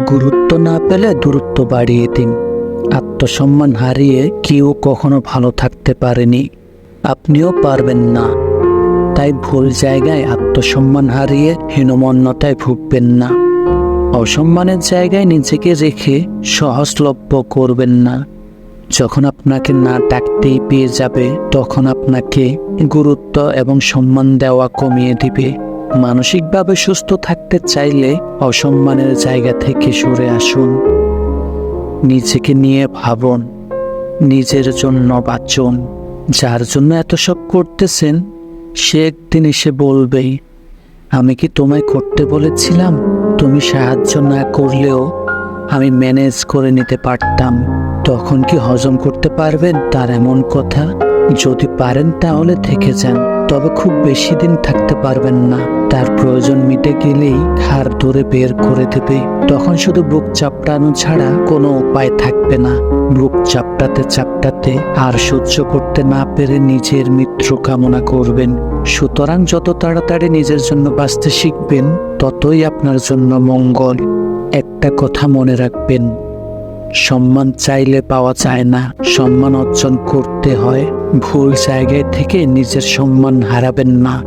গুরুত্ব না পেলে দূরত্ব বাড়িয়ে দিন। আত্মসম্মান হারিয়ে কেউ কখনো ভালো থাকতে পারেনি। আপনিও পারবেন না। তাই ভুল জায়গায় আত্মসম্মান হারিয়ে হীনমন্যতায় ভুগবেন না। অসম্মানের জায়গায় নিজেকে রেখে সহজলভ্য করবেন না। যখন আপনাকে না ডাকতেই পেয়ে যাবে, তখন আপনাকে গুরুত্ব এবং সম্মান দেওয়া কমিয়ে দিবে। মানসিকভাবে সুস্থ থাকতে চাইলে অসম্মানের জায়গা থেকে সরে আসুন। নিজেকে নিয়ে ভাবুন। নিজের জন্য বাঁচুন। যার জন্য এত সব করতেছেন, সে একদিন এসে বলবেই, আমি কি তোমায় করতে বলেছিলাম? তুমি সাহায্য না করলেও আমি ম্যানেজ করে নিতে পারতাম। তখন কি হজম করতে পারবেন তার এমন কথা? যদি পারেন তাহলে থেকে যান, তবে খুব বেশি দিন থাকতে পারবেন না। তার প্রয়োজন মিটে গেলেই হার ধরে বের করে দেবে। তখন শুধু বুক চাপটানো ছাড়া কোনো উপায় থাকবে না। বুক চাপটাতে চাপটাতে আর সহ্য করতে না পেরে নিজের মৃত্যু কামনা করবেন। সুতরাং যত তাড়াতাড়ি নিজের জন্য বাঁচতে শিখবেন, ততই আপনার জন্য মঙ্গল। একটা কথা মনে রাখবেন সম্মান চাইলে পাওয়া যায় না। সম্মান অর্জন করতে হয়। ভুল জায়গায় থেকে নিজের সম্মান হারাবেন না।